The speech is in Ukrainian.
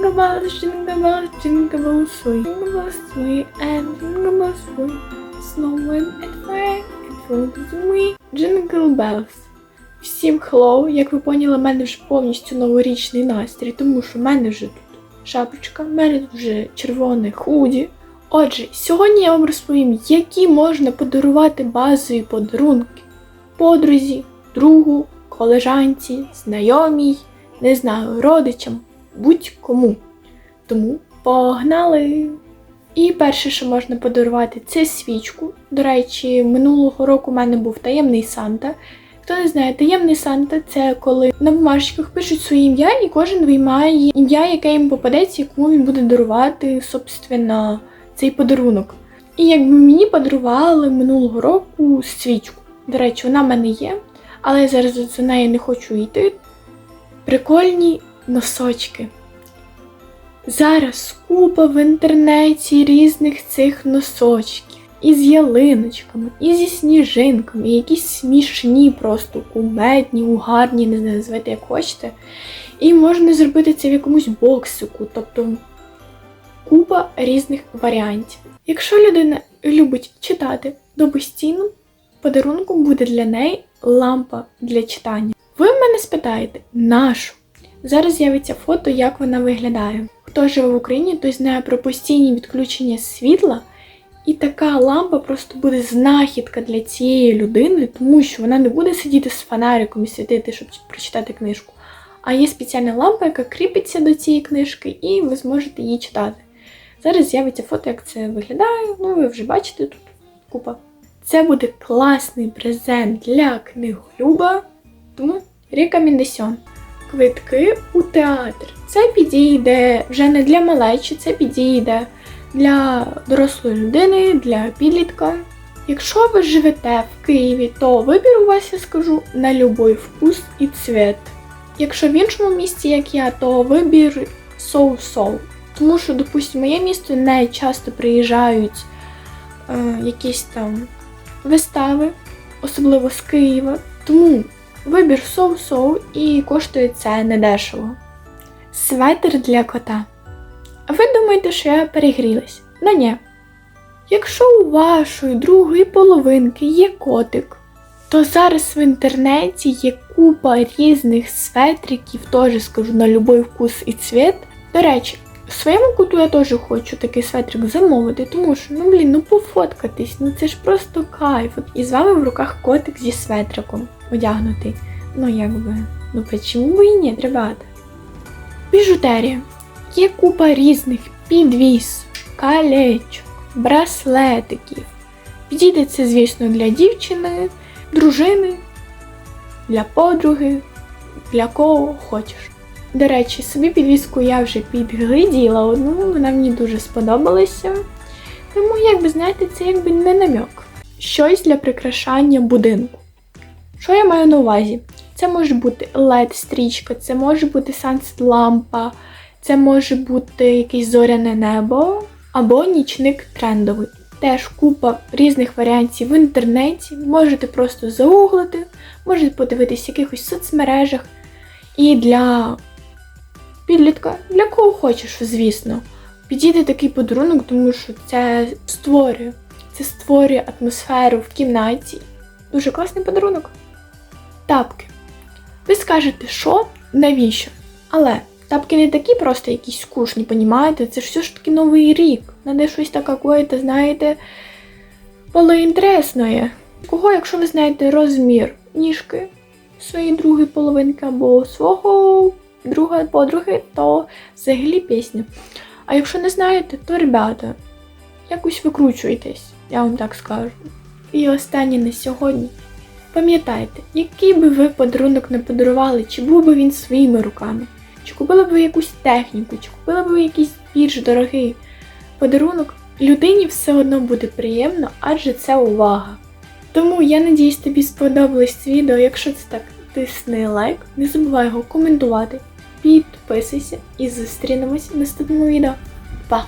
Jingle bells, jingle bells, jingle bells swing, jingle bells swing, and jingle bells swing. Snowing and flying and floating away. Jingle bells. Всім хеллоу, як ви поняли, в мене вже повністю новорічний настрій, тому що в мене вже тут шапочка, в мене тут вже червоне худі. Отже, сьогодні я вам розповім, які можна подарувати базові подарунки подрузі, другу, колежанці, знайомій, не знаю, родичам, будь-кому. Тому погнали! І перше, що можна подарувати, це свічку. До речі, минулого року у мене був таємний Санта. Хто не знає, таємний Санта це коли на бумажках пишуть своє ім'я, і кожен виймає ім'я, яке їм попадеться, якому він буде дарувати, собственно, цей подарунок. І якби мені подарували минулого року свічку. До речі, вона в мене є, але я зараз за нею не хочу йти. Прикольні носочки. Зараз купа в інтернеті різних цих носочків. Із ялиночками, і зі сніжинками, і якісь смішні, просто кумедні, угарні, не називайте як хочете. І можна зробити це в якомусь боксику, тобто купа різних варіантів. Якщо людина любить читати, то постійно подарунком буде для неї лампа для читання. Ви в мене спитаєте, нашу? Зараз з'явиться фото, як вона виглядає. Хто живе в Україні, той знає про постійні відключення світла. І така лампа просто буде знахідка для цієї людини, тому що вона не буде сидіти з фонариком і світити, щоб прочитати книжку. А є спеціальна лампа, яка кріпиться до цієї книжки, і ви зможете її читати. Зараз з'явиться фото, як це виглядає. Ну, ви вже бачите тут купа. Це буде класний презент для книголюба, тому рекомендаціон. Квитки у театр. Це підійде вже не для малечі, це підійде для дорослої людини, для підлітка. Якщо ви живете в Києві, то вибір у вас, я скажу, на любой вкус і цвіт. Якщо в іншому місті, як я, то вибір соу-соу. Тому що, допустимо, моє місто не часто приїжджають е, якісь там вистави, особливо з Києва. Тому вибір соу-соу і коштує це недешево. Светр для кота. Ви думаєте, що я перегрілась? Ну ні. Якщо у вашої другої половинки є котик, то зараз в інтернеті є купа різних светриків, теж скажу на любой вкус і цвіт. До речі, в своєму коту я теж хочу такий светрик замовити, тому що, ну блін, ну пофоткатись, ну це ж просто кайф. І з вами в руках котик зі светриком одягнутий. Ну якби, ну почему би і ні, ребята? Біжутерія. Є купа різних підвіс, колечок, браслетиків. Підійде це, звісно, для дівчини, дружини, для подруги, для кого хочеш. До речі, собі підвіску я вже підгляділа одну, вона мені дуже сподобалася. Тому, як ви знаєте, це якби не намек. Щось для прикрашання будинку. Що я маю на увазі? Це може бути LED-стрічка, це може бути сансет-лампа, це може бути якесь зоряне небо або нічник трендовий. Теж купа різних варіантів в інтернеті. Можете просто загуглити, можете подивитись в якихось соцмережах. І для підлітка, для кого хочеш, звісно, підійде такий подарунок, тому що це створює. Це створює атмосферу в кімнаті. Дуже класний подарунок. Тапки. Ви скажете, що, навіщо? Але тапки не такі просто якісь скучні, понімаєте? Це ж все ж таки новий рік. Надо щось таке, знаєте, полуінтересне. Кого, якщо ви знаєте розмір ніжки своєї другої половинки або свого друга подруги, то взагалі пісня. А якщо не знаєте, то ребята, якось викручуйтесь, я вам так скажу. І останнє на сьогодні. Пам'ятайте, який би ви подарунок не подарували, чи був би він своїми руками, чи купили б ви якусь техніку, чи купили б ви якийсь більш дорогий подарунок, людині все одно буде приємно, адже це увага. Тому я надіюсь, тобі сподобалось це відео. Якщо це так, тисни лайк, не забувай його коментувати, підписуйся і зустрінемось в наступному відео. Па!